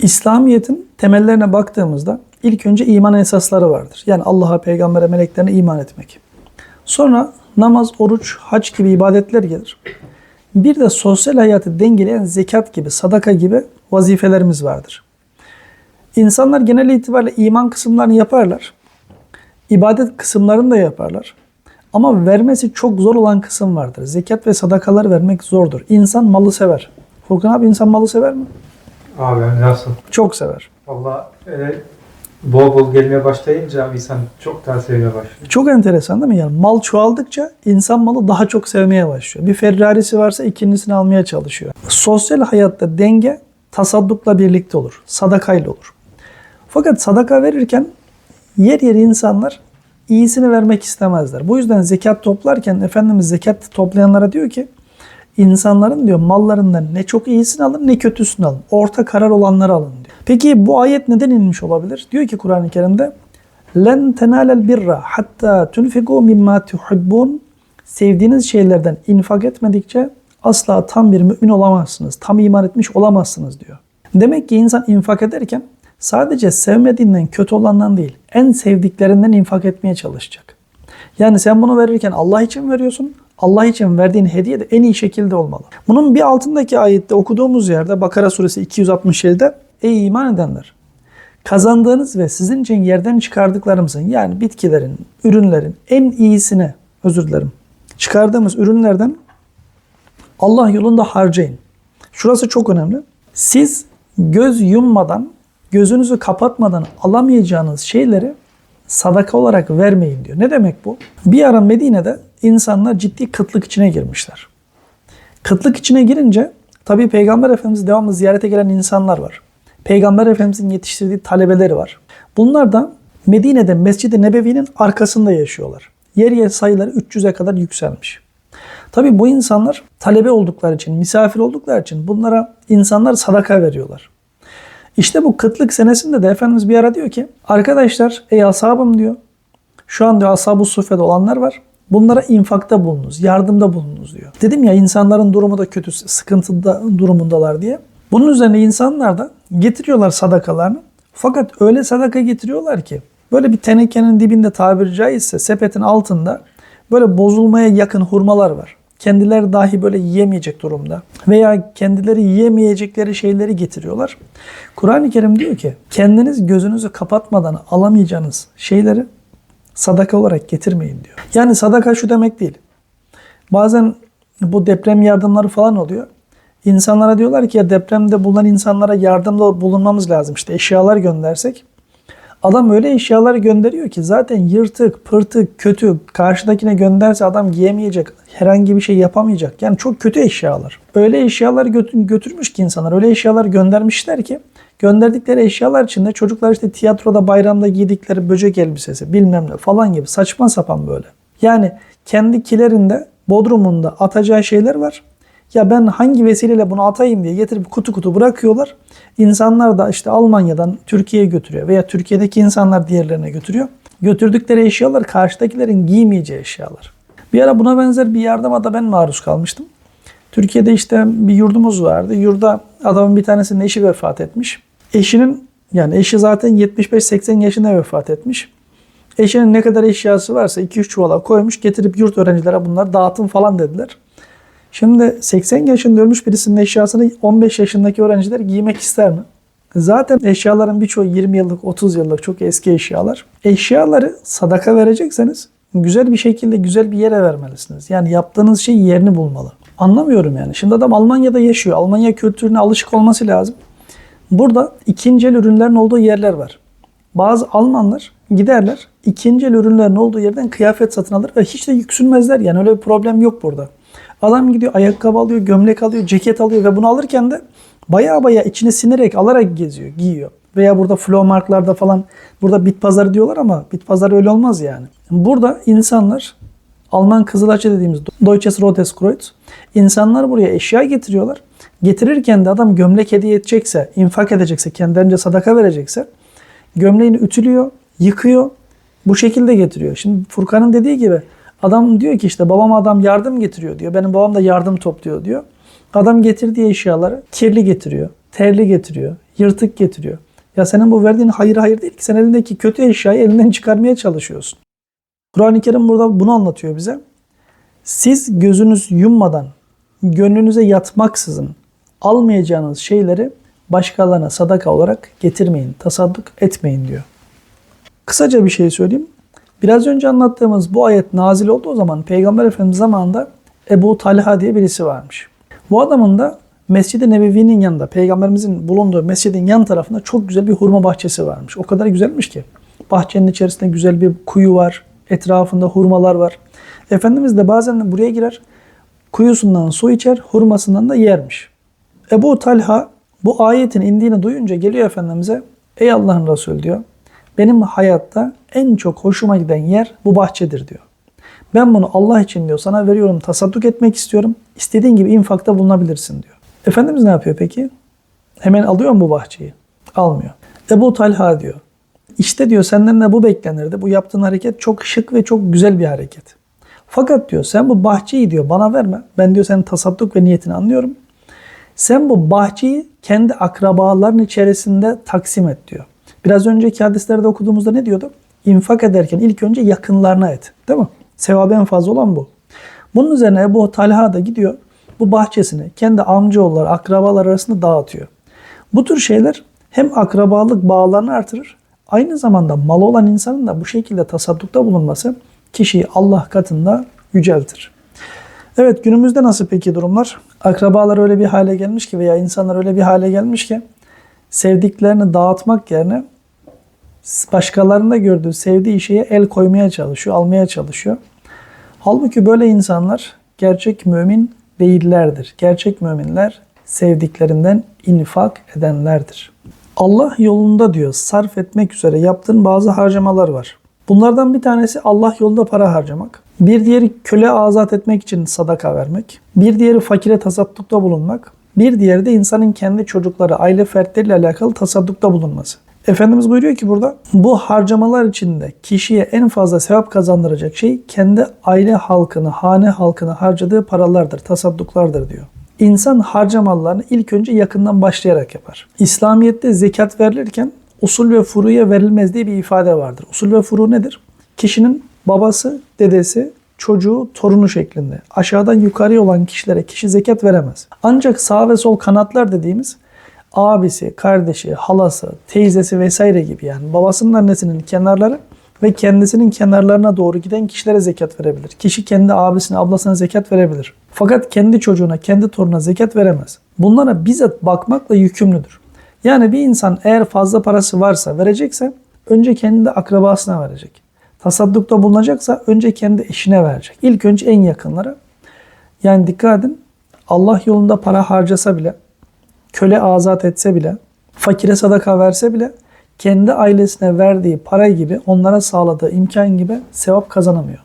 İslamiyet'in temellerine baktığımızda ilk önce iman esasları vardır. Yani Allah'a, peygambere, meleklerine iman etmek. Sonra namaz, oruç, hac gibi ibadetler gelir. Bir de sosyal hayatı dengeleyen zekat gibi, sadaka gibi vazifelerimiz vardır. İnsanlar genel itibariyle iman kısımlarını yaparlar. İbadet kısımlarını da yaparlar. Ama vermesi çok zor olan kısım vardır. Zekat ve sadakalar vermek zordur. İnsan malı sever. Furkan abi insan malı sever mi? Abi nasıl? Çok sever. Valla e, bol bol gelmeye başlayınca insan çok daha sevmeye başlıyor. Çok enteresan değil mi? Yani mal çoğaldıkça insan malı daha çok sevmeye başlıyor. Bir Ferrari'si varsa ikincisini almaya çalışıyor. Sosyal hayatta denge tasaddukla birlikte olur. Sadakayla olur. Fakat sadaka verirken yer yer insanlar iyisini vermek istemezler. Bu yüzden zekat toplarken Efendimiz zekat toplayanlara diyor ki insanların diyor mallarından ne çok iyisini alın ne kötüsünü alın. Orta karar olanları alın diyor. Peki bu ayet neden inmiş olabilir? Diyor ki Kur'an-ı Kerim'de Len tenalel birra hatta tunfiku mimma tuhibbun sevdiğiniz şeylerden infak etmedikçe asla tam bir mümin olamazsınız. Tam iman etmiş olamazsınız diyor. Demek ki insan infak ederken sadece sevmediğinden kötü olandan değil, en sevdiklerinden infak etmeye çalışacak. Yani sen bunu verirken Allah için veriyorsun. Allah için verdiğin hediye de en iyi şekilde olmalı. Bunun bir altındaki ayette okuduğumuz yerde Bakara suresi 267'de Ey iman edenler! Kazandığınız ve sizin için yerden çıkardıklarımızın yani bitkilerin, ürünlerin en iyisini özür dilerim. Çıkardığımız ürünlerden Allah yolunda harcayın. Şurası çok önemli. Siz göz yummadan, gözünüzü kapatmadan alamayacağınız şeyleri sadaka olarak vermeyin diyor. Ne demek bu? Bir ara Medine'de insanlar ciddi kıtlık içine girmişler. Kıtlık içine girince tabii Peygamber Efendimiz devamlı ziyarete gelen insanlar var. Peygamber Efendimizin yetiştirdiği talebeleri var. Bunlar da Medine'de Mescid-i Nebevi'nin arkasında yaşıyorlar. Yer yer sayıları 300'e kadar yükselmiş. Tabii bu insanlar talebe oldukları için, misafir oldukları için bunlara insanlar sadaka veriyorlar. İşte bu kıtlık senesinde de Efendimiz bir ara diyor ki arkadaşlar ey ashabım diyor şu an diyor ashab-ı suffede olanlar var. Bunlara infakta bulunuz, yardımda bulunuz diyor. Dedim ya insanların durumu da kötü, sıkıntıda durumundalar diye. Bunun üzerine insanlar da getiriyorlar sadakalarını. Fakat öyle sadaka getiriyorlar ki böyle bir tenekenin dibinde tabiri caizse sepetin altında böyle bozulmaya yakın hurmalar var. Kendileri dahi böyle yiyemeyecek durumda veya kendileri yiyemeyecekleri şeyleri getiriyorlar. Kur'an-ı Kerim diyor ki kendiniz gözünüzü kapatmadan alamayacağınız şeyleri sadaka olarak getirmeyin diyor. Yani sadaka şu demek değil. Bazen bu deprem yardımları falan oluyor. İnsanlara diyorlar ki ya depremde bulunan insanlara yardımda bulunmamız lazım. İşte eşyalar göndersek. Adam öyle eşyalar gönderiyor ki zaten yırtık, pırtık, kötü. Karşıdakine gönderse adam giyemeyecek, herhangi bir şey yapamayacak. Yani çok kötü eşyalar. Öyle eşyalar götü- götürmüş ki insanlar, öyle eşyalar göndermişler ki gönderdikleri eşyalar içinde çocuklar işte tiyatroda bayramda giydikleri böcek elbisesi bilmem ne falan gibi saçma sapan böyle. Yani kendikilerinde Bodrum'unda atacağı şeyler var. Ya ben hangi vesileyle bunu atayım diye getirip kutu kutu bırakıyorlar. İnsanlar da işte Almanya'dan Türkiye'ye götürüyor veya Türkiye'deki insanlar diğerlerine götürüyor. Götürdükleri eşyalar karşıdakilerin giymeyeceği eşyalar. Bir ara buna benzer bir yardıma da ben maruz kalmıştım. Türkiye'de işte bir yurdumuz vardı. Yurda adamın bir tanesinin eşi vefat etmiş. Eşinin yani eşi zaten 75-80 yaşında vefat etmiş. Eşinin ne kadar eşyası varsa 2-3 çuvala koymuş getirip yurt öğrencilere bunlar dağıtın falan dediler. Şimdi 80 yaşında ölmüş birisinin eşyasını 15 yaşındaki öğrenciler giymek ister mi? Zaten eşyaların birçoğu 20 yıllık, 30 yıllık çok eski eşyalar. Eşyaları sadaka verecekseniz güzel bir şekilde güzel bir yere vermelisiniz. Yani yaptığınız şey yerini bulmalı. Anlamıyorum yani. Şimdi adam Almanya'da yaşıyor. Almanya kültürüne alışık olması lazım. Burada ikinci el ürünlerin olduğu yerler var. Bazı Almanlar giderler ikinci el ürünlerin olduğu yerden kıyafet satın alır ve hiç de yüksünmezler. Yani öyle bir problem yok burada. Adam gidiyor ayakkabı alıyor, gömlek alıyor, ceket alıyor ve bunu alırken de baya baya içine sinerek alarak geziyor, giyiyor. Veya burada Flohmarkt'larda falan burada bit pazarı diyorlar ama bit pazarı öyle olmaz yani. Burada insanlar Alman Kızılaçı dediğimiz Deutsches Rotes Kreuz insanlar buraya eşya getiriyorlar. Getirirken de adam gömlek hediye edecekse, infak edecekse, kendilerince sadaka verecekse gömleğini ütülüyor, yıkıyor, bu şekilde getiriyor. Şimdi Furkan'ın dediği gibi adam diyor ki işte babam adam yardım getiriyor diyor. Benim babam da yardım topluyor diyor. Adam getirdiği eşyaları kirli getiriyor, terli getiriyor, yırtık getiriyor. Ya senin bu verdiğin hayır hayır değil ki. Sen elindeki kötü eşyayı elinden çıkarmaya çalışıyorsun. Kur'an-ı Kerim burada bunu anlatıyor bize. Siz gözünüz yummadan, gönlünüze yatmaksızın almayacağınız şeyleri başkalarına sadaka olarak getirmeyin, tasadduk etmeyin diyor. Kısaca bir şey söyleyeyim. Biraz önce anlattığımız bu ayet nazil olduğu zaman Peygamber Efendimiz zamanında Ebu Talha diye birisi varmış. Bu adamın da Mescid-i Nebevi'nin yanında, Peygamberimizin bulunduğu mescidin yan tarafında çok güzel bir hurma bahçesi varmış. O kadar güzelmiş ki. Bahçenin içerisinde güzel bir kuyu var. Etrafında hurmalar var. Efendimiz de bazen buraya girer. Kuyusundan su içer, hurmasından da yermiş. Ebu Talha bu ayetin indiğini duyunca geliyor Efendimiz'e. Ey Allah'ın Resulü diyor. Benim hayatta en çok hoşuma giden yer bu bahçedir diyor. Ben bunu Allah için diyor sana veriyorum tasadduk etmek istiyorum. İstediğin gibi infakta bulunabilirsin diyor. Efendimiz ne yapıyor peki? Hemen alıyor mu bu bahçeyi? Almıyor. Ebu Talha diyor. İşte diyor senden de bu beklenirdi. Bu yaptığın hareket çok şık ve çok güzel bir hareket. Fakat diyor sen bu bahçeyi diyor bana verme. Ben diyor senin tasadduk ve niyetini anlıyorum. Sen bu bahçeyi kendi akrabaların içerisinde taksim et diyor. Biraz önceki hadislerde okuduğumuzda ne diyordu? İnfak ederken ilk önce yakınlarına et. Değil mi? Sevabı en fazla olan bu. Bunun üzerine Ebu Talha da gidiyor. Bu bahçesini kendi amcaoğulları, akrabalar arasında dağıtıyor. Bu tür şeyler hem akrabalık bağlarını artırır, aynı zamanda malı olan insanın da bu şekilde tasaddukta bulunması kişiyi Allah katında yüceltir. Evet günümüzde nasıl peki durumlar? Akrabalar öyle bir hale gelmiş ki veya insanlar öyle bir hale gelmiş ki sevdiklerini dağıtmak yerine başkalarında gördüğü sevdiği şeye el koymaya çalışıyor, almaya çalışıyor. Halbuki böyle insanlar gerçek mümin değillerdir. Gerçek müminler sevdiklerinden infak edenlerdir. Allah yolunda diyor sarf etmek üzere yaptığın bazı harcamalar var. Bunlardan bir tanesi Allah yolunda para harcamak. Bir diğeri köle azat etmek için sadaka vermek. Bir diğeri fakire tasaddukta bulunmak. Bir diğeri de insanın kendi çocukları, aile fertleriyle alakalı tasaddukta bulunması. Efendimiz buyuruyor ki burada bu harcamalar içinde kişiye en fazla sevap kazandıracak şey kendi aile halkını, hane halkını harcadığı paralardır, tasadduklardır diyor. İnsan harcamalarını ilk önce yakından başlayarak yapar. İslamiyet'te zekat verilirken usul ve furuya verilmez diye bir ifade vardır. Usul ve furu nedir? Kişinin babası, dedesi, çocuğu, torunu şeklinde. Aşağıdan yukarıya olan kişilere kişi zekat veremez. Ancak sağ ve sol kanatlar dediğimiz abisi, kardeşi, halası, teyzesi vesaire gibi yani babasının annesinin kenarları ve kendisinin kenarlarına doğru giden kişilere zekat verebilir. Kişi kendi abisine, ablasına zekat verebilir. Fakat kendi çocuğuna, kendi torununa zekat veremez. Bunlara bizzat bakmakla yükümlüdür. Yani bir insan eğer fazla parası varsa verecekse önce kendi akrabasına verecek. Tasaddukta bulunacaksa önce kendi eşine verecek. İlk önce en yakınlara. Yani dikkat edin Allah yolunda para harcasa bile, köle azat etse bile, fakire sadaka verse bile kendi ailesine verdiği para gibi onlara sağladığı imkan gibi sevap kazanamıyor.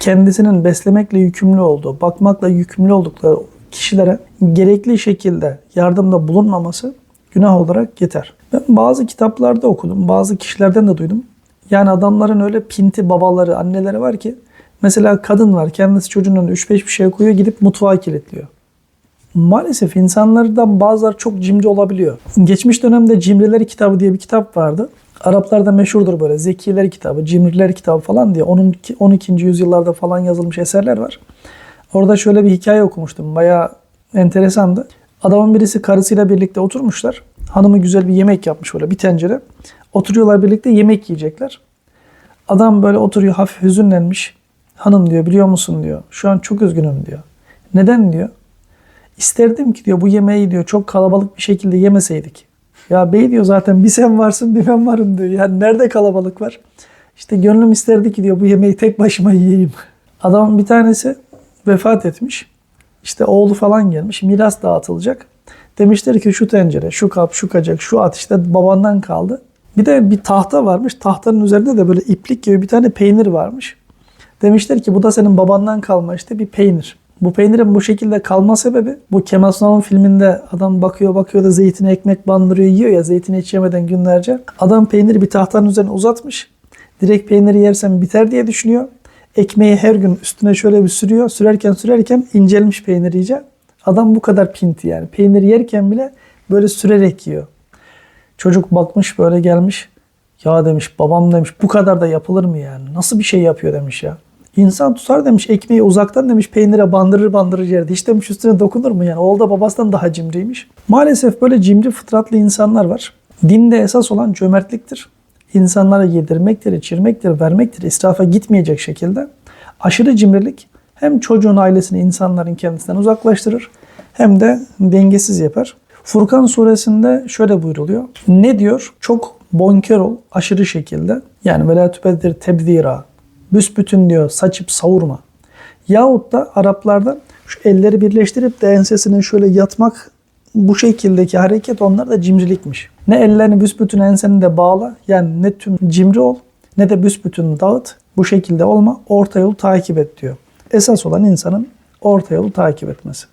Kendisinin beslemekle yükümlü olduğu, bakmakla yükümlü oldukları kişilere gerekli şekilde yardımda bulunmaması günah olarak yeter. Ben bazı kitaplarda okudum, bazı kişilerden de duydum. Yani adamların öyle pinti babaları, anneleri var ki mesela kadın var kendisi çocuğunun 3-5 bir şey koyuyor gidip mutfağa kilitliyor. Maalesef insanlardan bazıları çok cimri olabiliyor. Geçmiş dönemde Cimrileri kitabı diye bir kitap vardı. Araplarda meşhurdur böyle Zekiler kitabı, Cimriler kitabı falan diye. Onun 12. yüzyıllarda falan yazılmış eserler var. Orada şöyle bir hikaye okumuştum. Bayağı enteresandı. Adamın birisi karısıyla birlikte oturmuşlar. Hanımı güzel bir yemek yapmış böyle bir tencere. Oturuyorlar birlikte yemek yiyecekler. Adam böyle oturuyor hafif hüzünlenmiş. Hanım diyor biliyor musun diyor. Şu an çok üzgünüm diyor. Neden diyor. İsterdim ki diyor bu yemeği diyor çok kalabalık bir şekilde yemeseydik. Ya bey diyor zaten bir sen varsın bir ben varım diyor. Yani nerede kalabalık var? İşte gönlüm isterdi ki diyor bu yemeği tek başıma yiyeyim. Adamın bir tanesi vefat etmiş. İşte oğlu falan gelmiş. Miras dağıtılacak. Demişler ki şu tencere, şu kap, şu kacak, şu at işte babandan kaldı. Bir de bir tahta varmış. Tahtanın üzerinde de böyle iplik gibi bir tane peynir varmış. Demişler ki bu da senin babandan kalma işte bir peynir. Bu peynirin bu şekilde kalma sebebi bu Kemal Sunal'ın filminde adam bakıyor bakıyor da zeytine ekmek bandırıyor yiyor ya zeytini hiç yemeden günlerce. Adam peyniri bir tahtanın üzerine uzatmış. Direkt peyniri yersem biter diye düşünüyor. Ekmeği her gün üstüne şöyle bir sürüyor. Sürerken sürerken incelmiş peynir iyice. Adam bu kadar pinti yani. Peynir yerken bile böyle sürerek yiyor. Çocuk bakmış böyle gelmiş. Ya demiş babam demiş bu kadar da yapılır mı yani? Nasıl bir şey yapıyor demiş ya. İnsan tutar demiş ekmeği uzaktan demiş peynire bandırır bandırır yerde. Hiç demiş üstüne dokunur mu yani? Oğlu da babasından daha cimriymiş. Maalesef böyle cimri fıtratlı insanlar var. Dinde esas olan cömertliktir. İnsanlara yedirmektir, içirmektir, vermektir. israfa gitmeyecek şekilde. Aşırı cimrilik hem çocuğun ailesini insanların kendisinden uzaklaştırır hem de dengesiz yapar. Furkan suresinde şöyle buyruluyor. Ne diyor? Çok bonkör ol aşırı şekilde. Yani velâ tübeddir tebzira. Büsbütün diyor saçıp savurma. Yahut da Araplarda şu elleri birleştirip de ensesinin şöyle yatmak bu şekildeki hareket onlar da cimrilikmiş. Ne ellerini büsbütün ensenin de bağla yani ne tüm cimri ol ne de büsbütün dağıt. Bu şekilde olma orta yolu takip et diyor. Esas olan insanın orta yolu takip etmesi.